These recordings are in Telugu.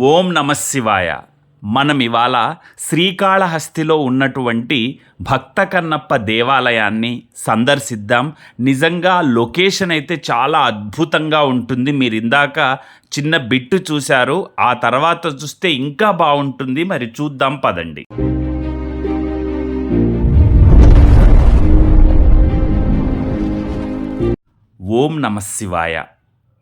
ఓం నమశివాయ మనం ఇవాళ శ్రీకాళహస్తిలో ఉన్నటువంటి భక్త కన్నప్ప దేవాలయాన్ని సందర్శిద్దాం. నిజంగా లొకేషన్ అయితే చాలా అద్భుతంగా ఉంటుంది. మీరు ఇందాక చిన్న బిట్టు చూశారు. ఆ తర్వాత చూస్తే ఇంకా బాగుంటుంది. మరి చూద్దాం పదండి. ఓం నమశివాయ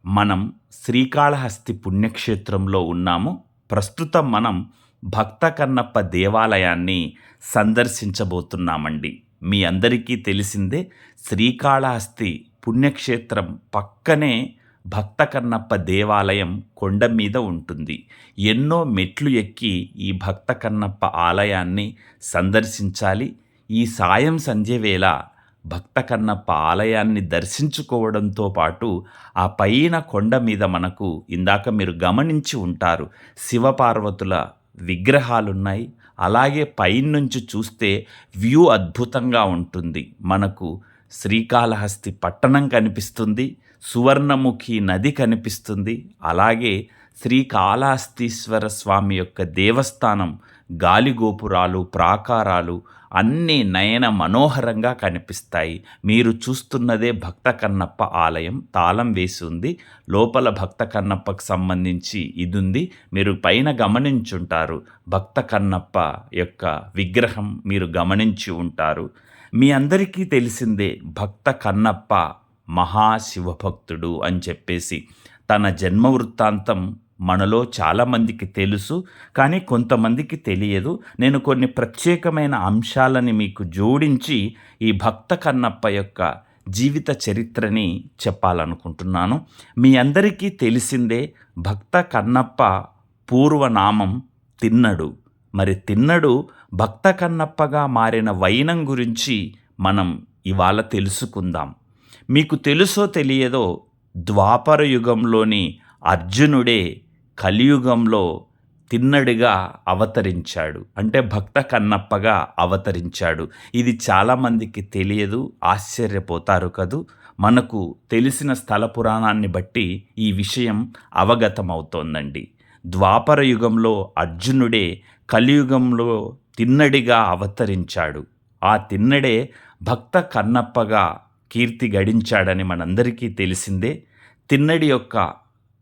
మనం శ్రీకాళహస్తి పుణ్యక్షేత్రంలో ఉన్నాము. ప్రస్తుతం మనం భక్త కన్నప్ప దేవాలయాన్ని సందర్శించబోతున్నామండి. మీ అందరికీ తెలిసిందే శ్రీకాళహస్తి పుణ్యక్షేత్రం పక్కనే భక్త కన్నప్ప దేవాలయం కొండ మీద ఉంటుంది. ఎన్నో మెట్లు ఎక్కి ఈ భక్త కన్నప్ప ఆలయాన్ని సందర్శించాలి. ఈ సాయం సంధ్య వేళ భక్త కన్నప్ప ఆలయాన్ని దర్శించుకోవడంతో పాటు ఆ పైన కొండ మీద మనకు ఇందాక మీరు గమనించి ఉంటారు శివపార్వతుల విగ్రహాలున్నాయి. అలాగే పైనుంచి చూస్తే వ్యూ అద్భుతంగా ఉంటుంది. మనకు శ్రీకాళహస్తి పట్టణం కనిపిస్తుంది. సువర్ణముఖి నది కనిపిస్తుంది. అలాగే శ్రీకాళహస్తీశ్వర స్వామి యొక్క దేవస్థానం గాలిగోపురాలు ప్రాకారాలు అన్నీ నయన మనోహరంగా కనిపిస్తాయి. మీరు చూస్తున్నదే భక్త కన్నప్ప ఆలయం. తాళం వేసి ఉంది. లోపల భక్త కన్నప్పకు సంబంధించి ఇది ఉంది. మీరు పైన గమనించుంటారు. భక్త కన్నప్ప యొక్క విగ్రహం మీరు గమనించి ఉంటారు. మీ అందరికీ తెలిసిందే భక్త కన్నప్ప మహాశివభక్తుడు అని చెప్పేసి తన జన్మ వృత్తాంతం మనలో చాలామందికి తెలుసు కానీ కొంతమందికి తెలియదు. నేను కొన్ని ప్రత్యేకమైన అంశాలని మీకు జోడించి ఈ భక్త కన్నప్ప యొక్క జీవిత చరిత్రని చెప్పాలనుకుంటున్నాను. మీ అందరికీ తెలిసిందే భక్త కన్నప్ప పూర్వనామం తిన్నడు. మరి తిన్నడు భక్త కన్నప్పగా మారిన వైనం గురించి మనం ఇవాళ తెలుసుకుందాం. మీకు తెలుసో తెలియదో ద్వాపర యుగంలోని అర్జునుడే కలియుగంలో తిన్నడిగా అవతరించాడు. అంటే భక్త కన్నప్పగా అవతరించాడు. ఇది చాలామందికి తెలియదు ఆశ్చర్యపోతారు కదూ. మనకు తెలిసిన స్థల పురాణాన్ని బట్టి ఈ విషయం అవగతమవుతోందండి. ద్వాపర యుగంలో అర్జునుడే కలియుగంలో తిన్నడిగా అవతరించాడు. ఆ తిన్నడే భక్త కన్నప్పగా కీర్తి గడించాడని మనందరికీ తెలిసిందే. తిన్నడి యొక్క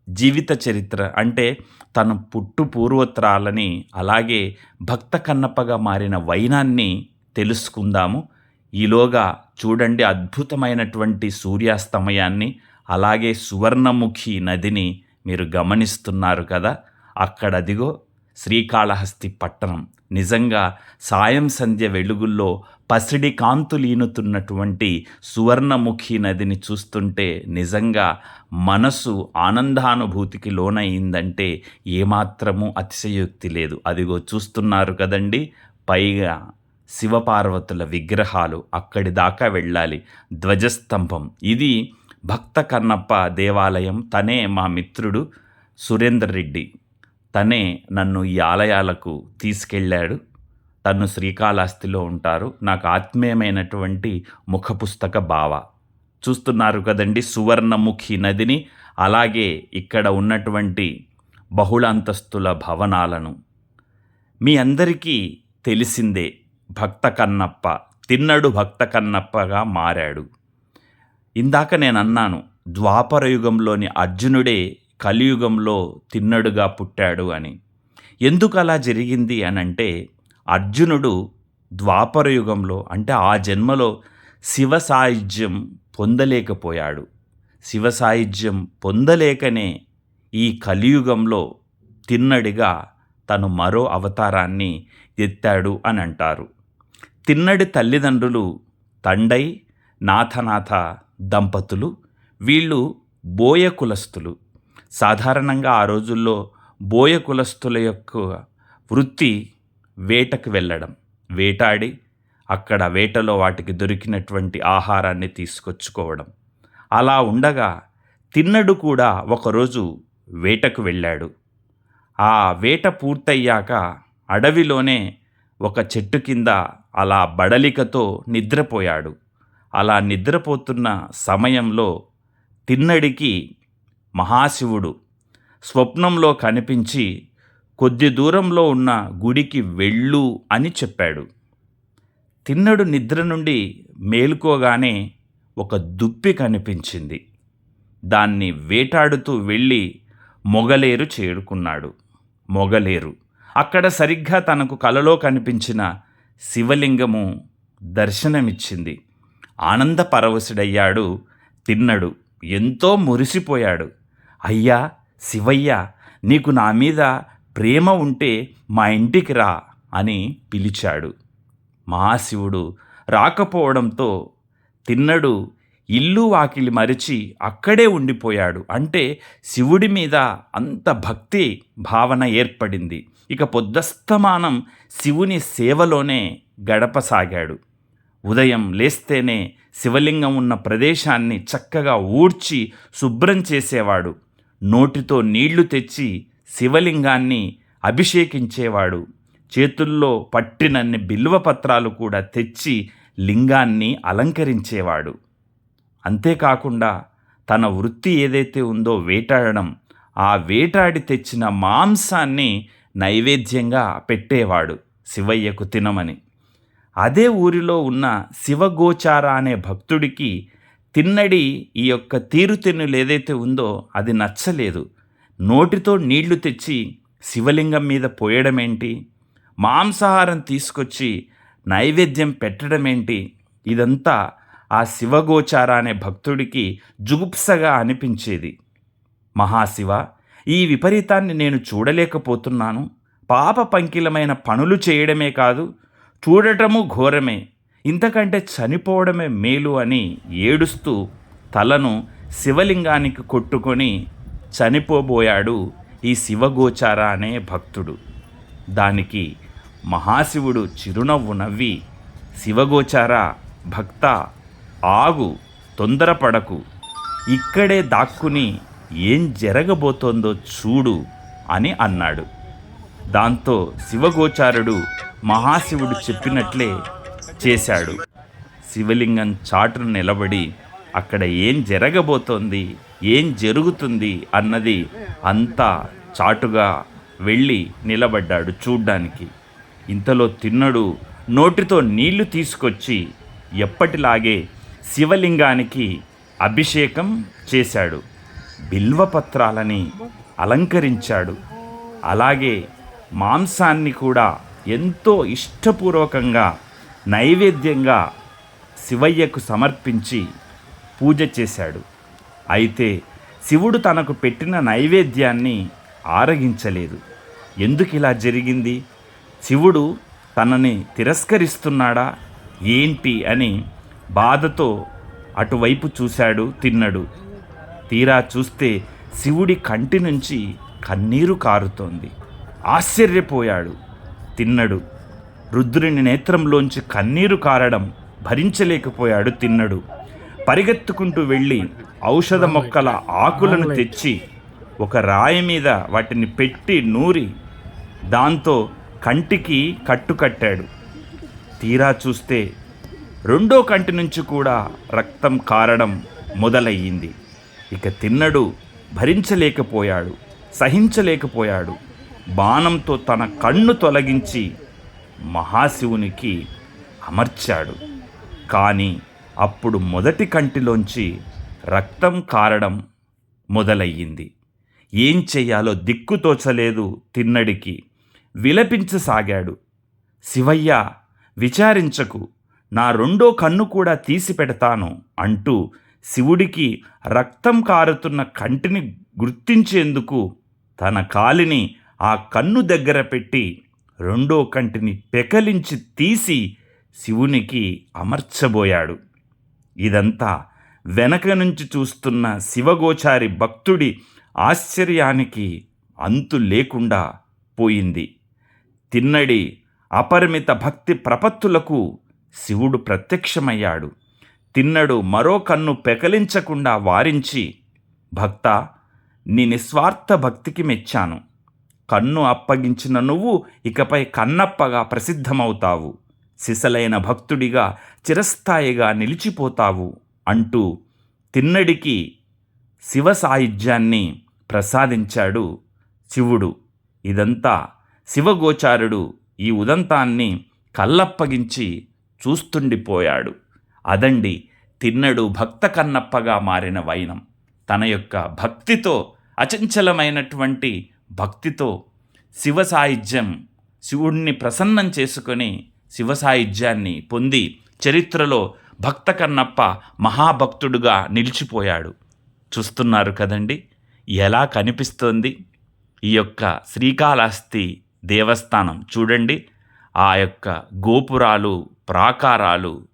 జీవిత చరిత్ర అంటే తన పుట్టు పూర్వత్రాలని అలాగే భక్త కన్నప్పగా మారిన వైనాన్ని తెలుసుకుందాము. ఈలోగా చూడండి అద్భుతమైనటువంటి సూర్యాస్తమయాన్ని అలాగే సువర్ణముఖి నదిని మీరు గమనిస్తున్నారు కదా. అక్కడదిగో శ్రీకాళహస్తి పట్టణం. నిజంగా సాయం సంధ్య వెలుగుల్లో పసిడి కాంతులీనుతున్నటువంటి సువర్ణముఖి నదిని చూస్తుంటే నిజంగా మనసు ఆనందానుభూతికి లోనయిందంటే ఏమాత్రము అతిశయోక్తి లేదు. అదిగో చూస్తున్నారు కదండి. పైగా శివపార్వతుల విగ్రహాలు అక్కడి దాకా వెళ్ళాలి. ధ్వజస్తంభం. ఇది భక్త కన్నప్ప దేవాలయం. తనే మా మిత్రుడు సురేందర్ రెడ్డి. తనే నన్ను ఈ ఆలయాలకు తీసుకెళ్ళాడు. తను శ్రీకాళహస్తిలో ఉంటారు. నాకు ఆత్మీయమైనటువంటి ముఖపుస్తక భావ చూస్తున్నారు కదండి సువర్ణముఖి నదిని. అలాగే ఇక్కడ ఉన్నటువంటి బహుళ అంతస్తుల భవనాలను. మీ అందరికీ తెలిసిందే భక్త కన్నప్ప తిన్నడు భక్త కన్నప్పగా మారాడు. ఇందాక నేను అన్నాను ద్వాపర యుగంలోని అర్జునుడే కలియుగంలో తిన్నడుగా పుట్టాడు అని. ఎందుకు అలా జరిగింది అని అంటే అర్జునుడు ద్వాపర యుగంలో అంటే ఆ జన్మలో శివ సాయుధ్యం పొందలేకపోయాడు. శివ సాయుధ్యం పొందలేకనే ఈ కలియుగంలో తిన్నడిగా తను మరో అవతారాన్ని ఎత్తాడు అని అంటారు. తిన్నడి తల్లిదండ్రులు తండై నాథనాథ దంపతులు వీళ్ళు బోయ కులస్తులు. సాధారణంగా ఆ రోజుల్లో బోయ కులస్తుల యొక్క వృత్తి వేటకు వెళ్ళడం. వేటాడి అక్కడ వేటలో వాటికి దొరికినటువంటి ఆహారాన్ని తీసుకొచ్చుకోవడం. అలా ఉండగా తిన్నడు కూడా ఒకరోజు వేటకు వెళ్ళాడు. ఆ వేట పూర్తయ్యాక అడవిలోనే ఒక చెట్టు కింద అలా బడలికతో నిద్రపోయాడు. అలా నిద్రపోతున్న సమయంలో తిన్నడికి మహాశివుడు స్వప్నంలో కనిపించి కొద్ది దూరంలో ఉన్న గుడికి వెళ్ళు అని చెప్పాడు. తిన్నడు నిద్ర నుండి మేలుకోగానే ఒక దుప్పి కనిపించింది. దాన్ని వేటాడుతూ వెళ్ళి మొగలేరు చేరుకున్నాడు. మొగలేరు. అక్కడ సరిగ్గా తనకు కలలో కనిపించిన శివలింగము దర్శనమిచ్చింది. ఆనంద పరవశుడయ్యాడు. తిన్నడు. ఎంతో మురిసిపోయాడు. అయ్యా శివయ్య నీకు నా మీద ప్రేమ ఉంటే మా ఇంటికి రా అని పిలిచాడు. మహాశివుడు రాకపోవడంతో తిన్నడు ఇల్లు వాకిలి మరిచి అక్కడే ఉండిపోయాడు. అంటే శివుడి మీద అంత భక్తి భావన ఏర్పడింది. ఇక పొద్దస్తమానం శివుని సేవలోనే గడపసాగాడు. ఉదయం లేస్తేనే శివలింగం ఉన్న ప్రదేశాన్ని చక్కగా ఊడ్చి శుభ్రం చేసేవాడు. నోటితో నీళ్ళు తెచ్చి శివలింగాన్ని అభిషేకించేవాడు. చేతుల్లో పట్టినన్ని బిల్వ పత్రాలు కూడా తెచ్చి లింగాన్ని అలంకరించేవాడు. అంతేకాకుండా తన వృత్తి ఏదైతే ఉందో వేటాడడం ఆ వేటాడి తెచ్చిన మాంసాన్ని నైవేద్యంగా పెట్టేవాడు శివయ్యకు తినమని. అదే ఊరిలో ఉన్న శివగోచార అనే భక్తుడికి తిన్నడి ఈ యొక్క తీరుతెన్నులు ఏదైతే ఉందో అది నచ్చలేదు. నోటితో నీళ్ళు తెచ్చి శివలింగం మీద పోయడమేంటి? మాంసాహారం తీసుకొచ్చి నైవేద్యం పెట్టడమేంటి? ఇదంతా ఆ శివగోచార అనే భక్తుడికి జుగుప్సగా అనిపించేది. మహాశివ ఈ విపరీతాన్ని నేను చూడలేకపోతున్నాను. పాప పంకిలమైన పనులు చేయడమే కాదు చూడటము ఘోరమే. ఇంతకంటే చనిపోవడమే మేలు అని ఏడుస్తూ తలను శివలింగానికి కొట్టుకొని చనిపోబోయాడు ఈ శివగోచార అనే భక్తుడు. దానికి మహాశివుడు చిరునవ్వు నవ్వి శివగోచార భక్త ఆగు తొందరపడకు. ఇక్కడే దాక్కుని ఏం జరగబోతోందో చూడు అని అన్నాడు. దాంతో శివగోచారుడు మహాశివుడు చెప్పినట్లే చేశాడు. శివలింగం చాటును నిలబడి అక్కడ ఏం జరగబోతోంది? ఏం జరుగుతుంది అన్నది అంతా చాటుగా వెళ్ళి నిలబడ్డాడు చూడ్డానికి. ఇంతలో తిన్నడు నోటితో నీళ్ళు తీసుకొచ్చి ఎప్పటిలాగే శివలింగానికి అభిషేకం చేశాడు. బిల్వపత్రాలని అలంకరించాడు. అలాగే మాంసాన్ని కూడా ఎంతో ఇష్టపూర్వకంగా నైవేద్యంగా శివయ్యకు సమర్పించి పూజ చేశాడు. అయితే శివుడు తనకు పెట్టిన నైవేద్యాన్ని ఆరగించలేదు. ఎందుకు ఇలా జరిగింది? శివుడు తనని తిరస్కరిస్తున్నాడా? ఏంటి అని బాధతో అటువైపు చూశాడు తిన్నడు. తీరా చూస్తే శివుడి కంటి నుంచి కన్నీరు కారుతోంది. ఆశ్చర్యపోయాడు. తిన్నడు. రుద్రుని నేత్రంలోంచి కన్నీరు కారడం భరించలేకపోయాడు తిన్నడు. పరిగెత్తుకుంటూ వెళ్ళి ఔషధ మొక్కల ఆకులను తెచ్చి ఒక రాయి మీద వాటిని పెట్టి నూరి దాంతో కంటికి కట్టుకట్టాడు తీరా చూస్తే రెండో కంటి నుంచి కూడా రక్తం కారడం మొదలయ్యింది. ఇక తిన్నడు భరించలేకపోయాడు సహించలేకపోయాడు. బాణంతో తన కన్ను తొలగించి మహాశివునికి అమర్చాడు. కానీ అప్పుడు మొదటి కంటిలోంచి రక్తం కారడం మొదలయ్యింది. ఏం చెయ్యాలో దిక్కుతోచలేదు తిన్నడికి. విలపించసాగాడు. శివయ్య విచారించకు. నా రెండో కన్ను కూడా తీసి పెడతాను అంటూ శివుడికి రక్తం కారుతున్న కంటిని గుర్తించేందుకు తన కాలిని ఆ కన్ను దగ్గర పెట్టి రెండో కంటిని పెకలించి తీసి శివునికి అమర్చబోయాడు. ఇదంతా వెనక నుంచి చూస్తున్న శివగోచారి భక్తుడి ఆశ్చర్యానికి అంతు లేకుండా పోయింది. తిన్నడి అపరిమిత భక్తి ప్రపత్తులకు శివుడు ప్రత్యక్షమయ్యాడు. తిన్నడు మరో కన్ను పెకలించకుండా వారించి భక్త నీ నిస్వార్థ భక్తికి మెచ్చాను. కన్ను అప్పగించిన నువ్వు ఇకపై కన్నప్పగా ప్రసిద్ధమవుతావు. సిసలైన భక్తుడిగా చిరస్థాయిగా నిలిచిపోతావు అంటూ తిన్నడికి శివ సాయుధ్యాన్ని ప్రసాదించాడు శివుడు. ఇదంతా శివగోచారుడు ఈ ఉదంతాన్ని కళ్ళప్పగించి చూస్తుండిపోయాడు. అదండి తిన్నడు భక్త కన్నప్పగా మారిన వైనం. తన యొక్క భక్తితో అచంచలమైనటువంటి భక్తితో శివ సాహిత్యం శివుణ్ణి ప్రసన్నం చేసుకొని శివ సాహిత్యాన్ని పొంది చరిత్రలో భక్త కన్నప్ప మహాభక్తుడుగా నిలిచిపోయాడు. చూస్తున్నారు కదండి? ఎలా కనిపిస్తోంది? ఈ యొక్క శ్రీకాళహస్తి దేవస్థానం చూడండి. ఆ యొక్క గోపురాలు ప్రాకారాలు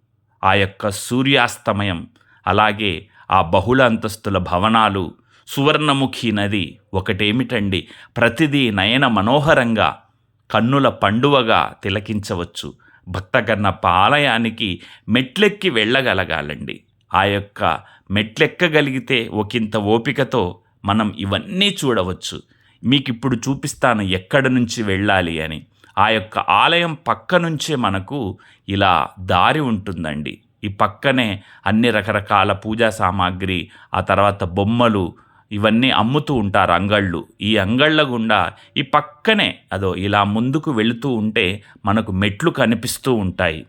ఆ యొక్క సూర్యాస్తమయం అలాగే ఆ బహుళ అంతస్తుల భవనాలు సువర్ణముఖి నది ఒకటేమిటండి? ప్రతిదీ నయన మనోహరంగా కన్నుల పండువగా తిలకించవచ్చు. భక్తకన్నప్ప ఆలయానికి మెట్లెక్కి వెళ్ళగలగాలండి. ఆ యొక్క మెట్లెక్కగలిగితే ఒకంత ఓపికతో మనం ఇవన్నీ చూడవచ్చు. మీకు ఇప్పుడు చూపిస్తాను ఎక్కడి నుంచి వెళ్ళాలి అని. ఆ యొక్క ఆలయం పక్క నుంచే మనకు ఇలా దారి ఉంటుందండి. ఈ పక్కనే అన్ని రకరకాల పూజా సామాగ్రి ఆ తర్వాత బొమ్మలు ఇవన్నీ అమ్ముతూ ఉంటారు అంగళ్ళు. ఈ అంగళ్ళ గుండా ఈ పక్కనే అదో ఇలా ముందుకు వెళుతూ ఉంటే మనకు మెట్లు కనిపిస్తూ ఉంటాయి.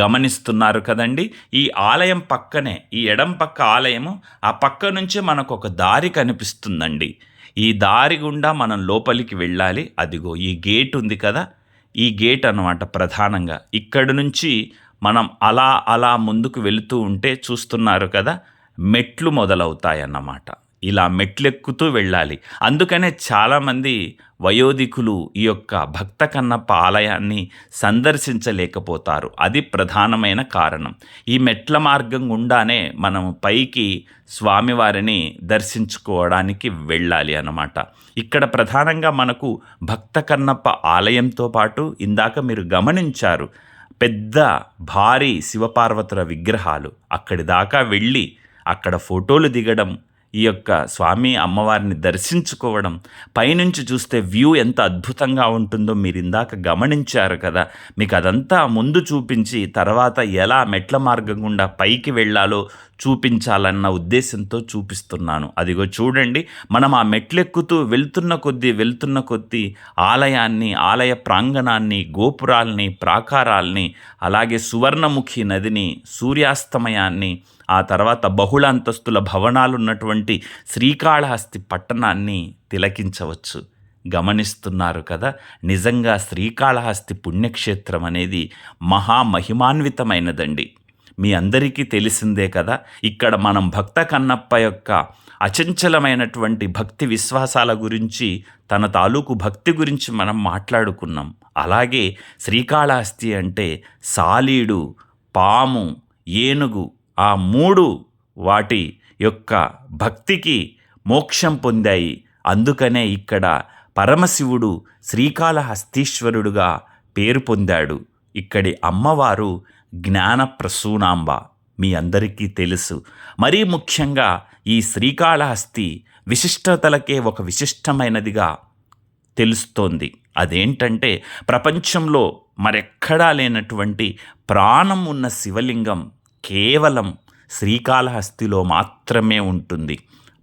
గమనిస్తున్నారు కదండి? ఈ ఆలయం పక్కనే ఈ ఎడం పక్క ఆలయము ఆ పక్క నుంచే మనకు ఒక దారి కనిపిస్తుందండి. ఈ దారి గుండా మనం లోపలికి వెళ్ళాలి. అదిగో ఈ గేట్ ఉంది కదా? ఈ గేట్ అన్నమాట ప్రధానంగా. ఇక్కడి నుంచి మనం అలా అలా ముందుకు వెళుతూ ఉంటే చూస్తున్నారు కదా? మెట్లు మొదలవుతాయన్నమాట. ఇలా మెట్లెక్కుతూ వెళ్ళాలి. అందుకనే చాలామంది వయోధికులు ఈ యొక్క భక్త కన్నప్ప ఆలయాన్ని సందర్శించలేకపోతారు. అది ప్రధానమైన కారణం. ఈ మెట్ల మార్గం గుండానే మనం పైకి స్వామివారిని దర్శించుకోవడానికి వెళ్ళాలి అన్నమాట. ఇక్కడ ప్రధానంగా మనకు భక్త కన్నప్ప ఆలయంతో పాటు ఇందాక మీరు గమనించారు పెద్ద భారీ శివపార్వతుల విగ్రహాలు. అక్కడి దాకా వెళ్ళి అక్కడ ఫోటోలు దిగడం ఈ యొక్క స్వామి అమ్మవారిని దర్శించుకోవడం పైనుంచి చూస్తే వ్యూ ఎంత అద్భుతంగా ఉంటుందో మీరు ఇందాక గమనించారు కదా. మీకు అదంతా ముందు చూపించి తర్వాత ఎలా మెట్ల మార్గం గుండా పైకి వెళ్ళాలో చూపించాలన్న ఉద్దేశంతో చూపిస్తున్నాను. అదిగో చూడండి మనం ఆ మెట్లెక్కుతూ వెళ్తున్న కొద్దీ వెళ్తున్న కొద్దీ ఆలయాన్ని ఆలయ ప్రాంగణాన్ని గోపురాల్ని ప్రాకారాల్ని అలాగే సువర్ణముఖి నదిని సూర్యాస్తమయాన్ని ఆ తర్వాత బహుళ అంతస్తుల భవనాలు ఉన్నటువంటి శ్రీకాళహస్తి పట్టణాన్ని తిలకించవచ్చు. గమనిస్తున్నారు కదా నిజంగా శ్రీకాళహస్తి పుణ్యక్షేత్రం అనేది మహామహిమాన్వితమైనదండి మీ అందరికీ తెలిసిందే కదా ఇక్కడ మనం భక్త కన్నప్ప యొక్క అచంచలమైనటువంటి భక్తి విశ్వాసాల గురించి తన తాలూకు భక్తి గురించి మనం మాట్లాడుకున్నాం. అలాగే శ్రీకాళహస్తి అంటే సాలీడు పాము ఏనుగు ఆ మూడు వాటి యొక్క భక్తికి మోక్షం పొందాయి. అందుకనే ఇక్కడ పరమశివుడు శ్రీకాళహస్తీశ్వరుడుగా పేరు పొందాడు. ఇక్కడి అమ్మవారు జ్ఞాన ప్రసూనాంబ మీ అందరికీ తెలుసు. మరీ ముఖ్యంగా ఈ శ్రీకాళహస్తి విశిష్టతలకే ఒక విశిష్టమైనదిగా తెలుస్తోంది. అదేంటంటే ప్రపంచంలో మరెక్కడా లేనటువంటి ప్రాణం ఉన్న శివలింగం కేవలం శ్రీకాళహస్తిలో మాత్రమే ఉంటుంది.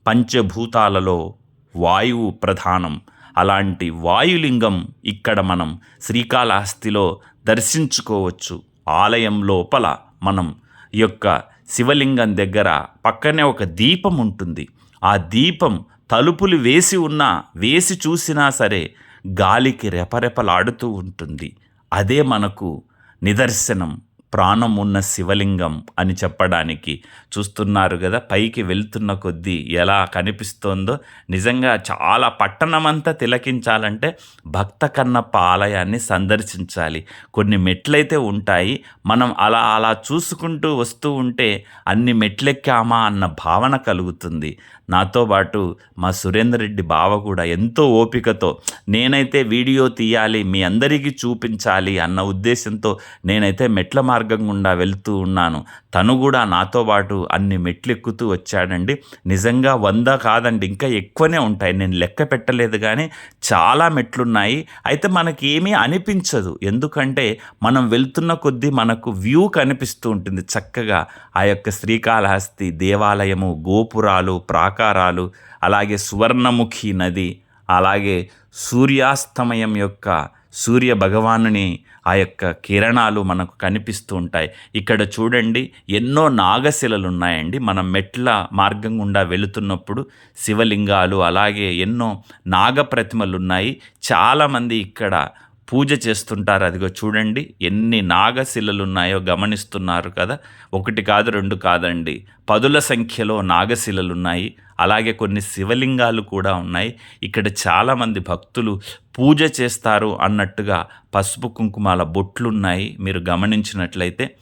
పంచభూతాలలో వాయువు ప్రధానం. అలాంటి వాయులింగం ఇక్కడ మనం శ్రీకాళహస్తిలో దర్శించుకోవచ్చు. ఆలయం లోపల మనం ఈ యొక్క శివలింగం దగ్గర పక్కనే ఒక దీపం ఉంటుంది. ఆ దీపం తలుపులు వేసి ఉన్నా వేసి చూసినా సరే గాలికి రెపరెపలాడుతూ ఉంటుంది. అదే మనకు నిదర్శనం. ప్రాణం ఉన్న శివలింగం అని చెప్పడానికి చూస్తున్నారు కదా. పైకి వెళ్తున్న కొద్దీ ఎలా కనిపిస్తోందో నిజంగా చాలా పట్టణమంతా తిలకించాలంటే భక్త కన్నప్ప ఆలయాన్ని సందర్శించాలి. కొన్ని మెట్లయితే ఉంటాయి. మనం అలా అలా చూసుకుంటూ వస్తూ ఉంటే అన్ని మెట్లెక్కామా అన్న భావన కలుగుతుంది. నాతో పాటు మా సురేందర్ రెడ్డి బావ కూడా ఎంతో ఓపికతో నేనైతే వీడియో తీయాలి మీ అందరికీ చూపించాలి అన్న ఉద్దేశంతో నేనైతే మెట్ల మార్గం గుండా వెళ్తూ ఉన్నాను. తను కూడా నాతో పాటు అన్ని మెట్లు ఎక్కుతూ వచ్చాడండి. నిజంగా వంద కాదండి ఇంకా ఎక్కువనే ఉంటాయి. నేను లెక్క పెట్టలేదు కానీ చాలా మెట్లున్నాయి. అయితే మనకి ఏమీ అనిపించదు. ఎందుకంటే మనం వెళ్తున్న కొద్దీ మనకు వ్యూ కనిపిస్తూ ఉంటుంది చక్కగా. ఆ యొక్క శ్రీకాళహస్తి దేవాలయము గోపురాలు ప్రాకారాలు అలాగే సువర్ణముఖి నది అలాగే సూర్యాస్తమయం యొక్క సూర్య భగవానుని ఆ యొక్క కిరణాలు మనకు కనిపిస్తూ ఉంటాయి. ఇక్కడ చూడండి ఎన్నో నాగశిలలు ఉన్నాయండి మనం మెట్ల మార్గం గుండా వెళుతున్నప్పుడు శివలింగాలు అలాగే ఎన్నో నాగ ప్రతిమలు ఉన్నాయి చాలామంది ఇక్కడ పూజ చేస్తుంటారు. అదిగో చూడండి ఎన్ని నాగశిలలు ఉన్నాయో గమనిస్తున్నారు కదా. ఒకటి కాదు రెండు కాదండి. పదుల సంఖ్యలో నాగశిలలు ఉన్నాయి అలాగే కొన్ని శివలింగాలు కూడా ఉన్నాయి. ఇక్కడ చాలామంది భక్తులు పూజ చేస్తారు అన్నట్టుగా పసుపు కుంకుమాల బొట్లున్నాయి మీరు గమనించినట్లయితే.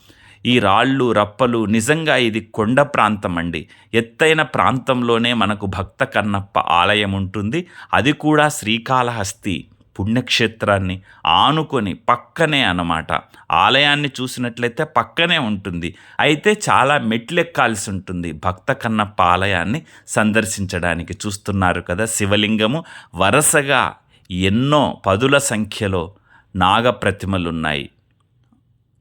ఈ రాళ్ళు రప్పలు నిజంగా ఇది కొండ ప్రాంతం అండి ఎత్తైన ప్రాంతంలోనే మనకు భక్త కన్నప్ప ఆలయం ఉంటుంది. అది కూడా శ్రీకాళహస్తి. పుణ్యక్షేత్రాన్ని ఆనుకొని పక్కనే అన్నమాట. ఆలయాన్ని చూసినట్లయితే పక్కనే ఉంటుంది. అయితే చాలా మెట్లెక్కాల్సి ఉంటుంది భక్త కన్నప్ప ఆలయాన్ని సందర్శించడానికి. చూస్తున్నారు కదా శివలింగము. వరుసగా ఎన్నో పదుల సంఖ్యలో నాగప్రతిమలున్నాయి.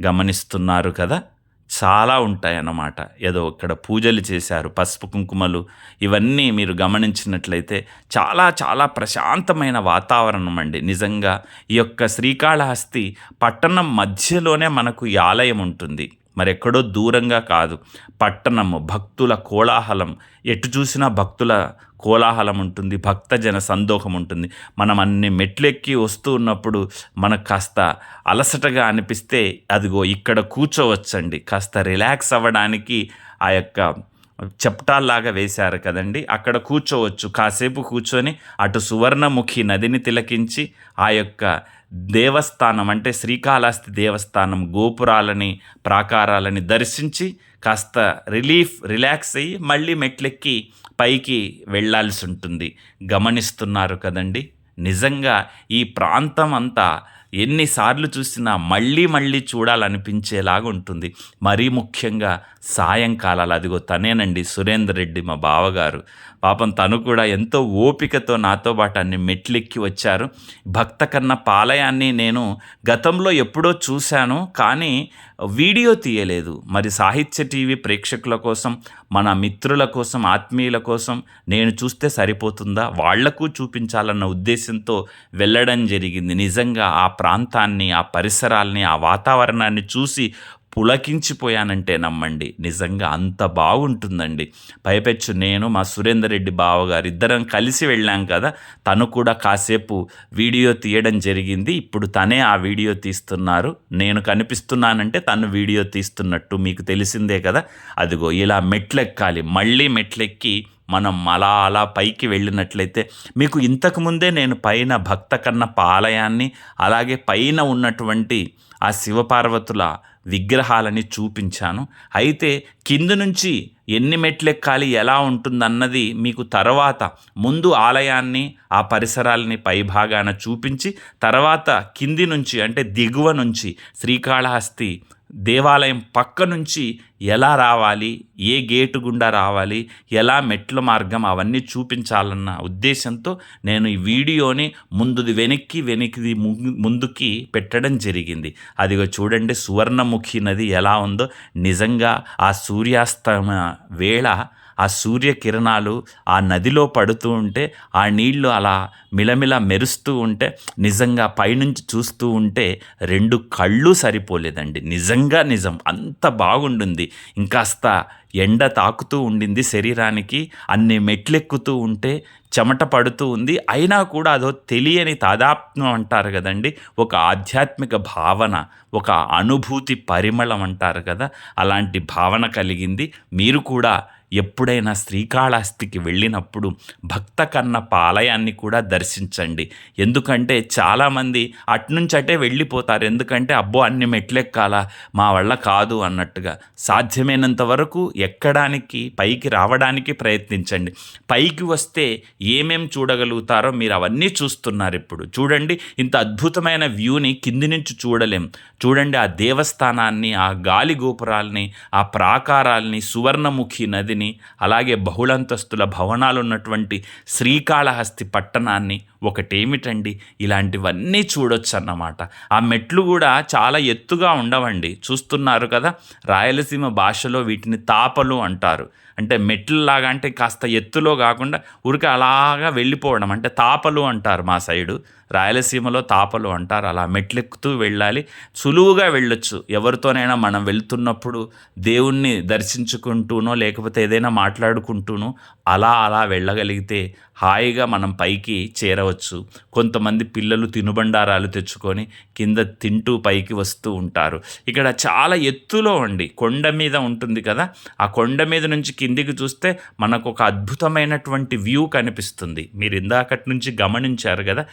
గమనిస్తున్నారు కదా? చాలా ఉంటాయన్నమాట. ఏదో ఇక్కడ పూజలు చేశారు పసుపు కుంకుమలు ఇవన్నీ మీరు గమనించినట్లయితే చాలా చాలా ప్రశాంతమైన వాతావరణం అండి. నిజంగా ఈ యొక్క శ్రీకాళహస్తి పట్టణం మధ్యలోనే మనకు ఈ ఆలయం ఉంటుంది. మరెక్కడో దూరంగా కాదు. పట్టణము భక్తుల కోలాహలం ఎటు చూసినా భక్తుల కోలాహలం ఉంటుంది భక్తజన సందోహం ఉంటుంది. మనం అన్ని మెట్లెక్కి వస్తూ ఉన్నప్పుడు మనకు కాస్త అలసటగా అనిపిస్తే అదిగో ఇక్కడ కూర్చోవచ్చండి. కాస్త రిలాక్స్ అవ్వడానికి ఆ యొక్క చెప్టాల్లాగా వేశారు కదండి. అక్కడ కూర్చోవచ్చు. కాసేపు కూర్చొని అటు సువర్ణముఖి నదిని తిలకించి ఆ యొక్క దేవస్థానం అంటే శ్రీకాళహస్తి దేవస్థానం గోపురాలని ప్రాకారాలని దర్శించి కాస్త రిలీఫ్ రిలాక్స్ అయ్యి మళ్ళీ మెట్లెక్కి పైకి వెళ్ళాల్సి ఉంటుంది. గమనిస్తున్నారు కదండి? నిజంగా ఈ ప్రాంతం అంతా ఎన్నిసార్లు చూసినా మళ్ళీ మళ్ళీ చూడాలనిపించేలాగా ఉంటుంది. మరీ ముఖ్యంగా సాయంకాలాలు. అదిగో తనేనండి సురేందర్ రెడ్డి మా బావగారు. పాపం తను కూడా ఎంతో ఓపికతో నాతో పాటు అన్ని మెట్లెక్కి వచ్చారు. భక్త కన్న పాలయాన్ని నేను గతంలో ఎప్పుడో చూశాను కానీ వీడియో తీయలేదు. మరి సాహిత్య టీవీ ప్రేక్షకుల కోసం మన మిత్రుల కోసం ఆత్మీయుల కోసం నేను చూస్తే సరిపోతుందా? వాళ్ళకు చూపించాలన్న ఉద్దేశంతో వెళ్ళడం జరిగింది. నిజంగా ఆ ప్రాంతాన్ని ఆ పరిసరాల్ని ఆ వాతావరణాన్ని చూసి పులకించిపోయానంటే నమ్మండి. నిజంగా అంత బాగుంటుందండి. పైపెచ్చు నేను మా సురేందర్ రెడ్డి బావగారు ఇద్దరం కలిసి వెళ్ళాం కదా. తను కూడా కాసేపు వీడియో తీయడం జరిగింది. ఇప్పుడు తనే ఆ వీడియో తీస్తున్నారు. నేను కనిపిస్తున్నానంటే తను వీడియో తీస్తున్నట్టు మీకు తెలిసిందే కదా. అదిగో ఇలా మెట్లెక్కాలి. మళ్ళీ మెట్లెక్కి మనం అలా అలా పైకి వెళ్ళినట్లయితే మీకు ఇంతకుముందే నేను పైన భక్త కన్న ఆలయాన్ని అలాగే పైన ఉన్నటువంటి ఆ శివపార్వతుల విగ్రహాలని చూపించాను. అయితే కింద నుంచి ఎన్ని మెట్లెక్కాలి ఎలా ఉంటుందన్నది మీకు తర్వాత ముందు ఆలయాన్ని ఆ పరిసరాలని పైభాగాన చూపించి తర్వాత కింది నుంచి అంటే దిగువ నుంచి శ్రీకాళహస్తి దేవాలయం పక్క నుంచి ఎలా రావాలి ఏ గేటు గుండా రావాలి ఎలా మెట్ల మార్గం అవన్నీ చూపించాలన్న ఉద్దేశంతో నేను ఈ వీడియోని ముందుది వెనక్కి వెనక్కి ముందుకి పెట్టడం జరిగింది. అదిగో చూడండి సువర్ణముఖి నది ఎలా ఉందో. నిజంగా ఆ సూర్యాస్తమ వేళ ఆ సూర్యకిరణాలు ఆ నదిలో పడుతూ ఉంటే ఆ నీళ్ళు అలా మిలమిల మెరుస్తూ ఉంటే నిజంగా పైనుంచి చూస్తూ ఉంటే రెండు కళ్ళు సరిపోలేదండి. నిజంగా నిజం. అంత బాగుంటుంది ఇంకాస్త ఎండ తాకుతూ ఉండింది శరీరానికి అన్ని మెట్లెక్కుతూ ఉంటే చెమట పడుతూ ఉంది. అయినా కూడా అదో తెలియని తాదాత్మ్యం అంటారు కదండి. ఒక ఆధ్యాత్మిక భావన ఒక అనుభూతి పరిమళం అంటారు కదా. అలాంటి భావన కలిగింది. మీరు కూడా ఎప్పుడైనా శ్రీకాళహస్తికి వెళ్ళినప్పుడు భక్త కన్నప్ప ఆలయాన్ని కూడా దర్శించండి. ఎందుకంటే చాలామంది అట్నుంచి అటే వెళ్ళిపోతారు. ఎందుకంటే అబ్బో అన్ని మెట్లెక్కాలా? మా వల్ల కాదు అన్నట్టుగా. సాధ్యమైనంత వరకు ఎక్కడానికి పైకి రావడానికి ప్రయత్నించండి. పైకి వస్తే ఏమేం చూడగలుగుతారో మీరు అవన్నీ చూస్తున్నారు ఇప్పుడు. చూడండి ఇంత అద్భుతమైన వ్యూని కింది నుంచి చూడలేం. చూడండి ఆ దేవస్థానాన్ని ఆ గాలి గోపురాల్ని ఆ ప్రాకారాల్ని సువర్ణముఖి నది నదిని అలాగే బహుళంతస్తుల భవనాలు ఉన్నటువంటి శ్రీకాళహస్తి పట్టణాన్ని ఒకటేమిటండి? ఇలాంటివన్నీ చూడొచ్చు అన్నమాట ఆ మెట్లు కూడా చాలా ఎత్తుగా ఉండవండి. చూస్తున్నారు కదా రాయలసీమ భాషలో వీటిని తాపలు అంటారు. అంటే మెట్లలాగా అంటే కాస్త ఎత్తులో కాకుండా ఉరికి అలాగా వెళ్ళిపోవడం అంటే తాపలు అంటారు మా సైడు. రాయలసీమలో తాపలు అంటారు. అలా మెట్లెక్కుతూ వెళ్ళాలి. సులువుగా వెళ్ళొచ్చు. ఎవరితోనైనా మనం వెళ్తున్నప్పుడు దేవుణ్ణి దర్శించుకుంటూనో లేకపోతే ఏదైనా మాట్లాడుకుంటూనో అలా అలా వెళ్ళగలిగితే హాయిగా మనం పైకి చేరవచ్చు. కొంతమంది పిల్లలు తినుబండారాలు తెచ్చుకొని కింద తింటూ పైకి వస్తూ ఉంటారు. ఇక్కడ చాలా ఎత్తులో ఉండి కొండ మీద ఉంటుంది కదా. ఆ కొండ మీద నుంచి కిందికి చూస్తే మనకు ఒక అద్భుతమైనటువంటి వ్యూ కనిపిస్తుంది. మీరు ఇందాకటి నుంచి గమనించారు కదా.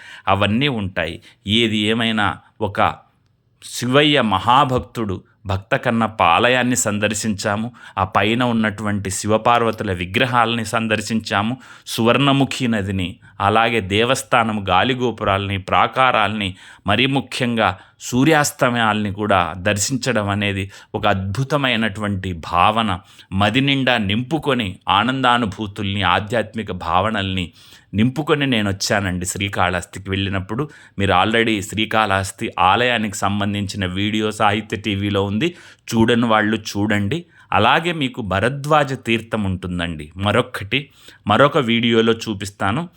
అవన్నీ ఉంటాయి. ఏది ఏమైనా ఒక శివయ్య మహాభక్తుడు భక్త కన్నప్ప ఆలయాన్ని సందర్శించాము. ఆ పైన ఉన్నటువంటి శివపార్వతుల విగ్రహాలని సందర్శించాము. సువర్ణముఖి నదిని అలాగే దేవస్థానం గాలిగోపురాల్ని ప్రాకారాల్ని మరీ ముఖ్యంగా సూర్యాస్తమయాల్ని కూడా దర్శించడం అనేది ఒక అద్భుతమైనటువంటి భావన. మది నిండా నింపుకొని ఆనందానుభూతుల్ని ఆధ్యాత్మిక భావనల్ని నింపుకొని నేను వచ్చానండి శ్రీకాళహస్తికి వెళ్ళినప్పుడు. మీరు ఆల్రెడీ శ్రీకాళహస్తి ఆలయానికి సంబంధించిన వీడియో సాహిత్య టీవీలో ఉంది. చూడని వాళ్ళు చూడండి. అలాగే మీకు భరద్వాజ తీర్థం ఉంటుందండి. మరొక్కటి మరొక వీడియోలో చూపిస్తాను.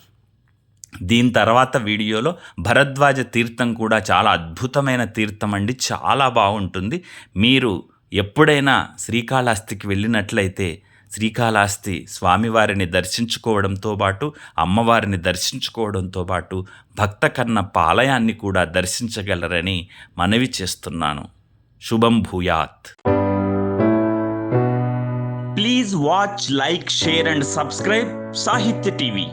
దీని తర్వాత వీడియోలో భరద్వాజ తీర్థం కూడా చాలా అద్భుతమైన తీర్థం అండి. చాలా బాగుంటుంది. మీరు ఎప్పుడైనా శ్రీకాళహస్తికి వెళ్ళినట్లయితే శ్రీకాళహస్తి స్వామివారిని దర్శించుకోవడంతో పాటు అమ్మవారిని దర్శించుకోవడంతో పాటు భక్త కన్నప్ప ఆలయాన్ని కూడా దర్శించగలరని మనవి చేస్తున్నాను. శుభం భూయాత్. Please watch like share and subscribe Sahitya TV.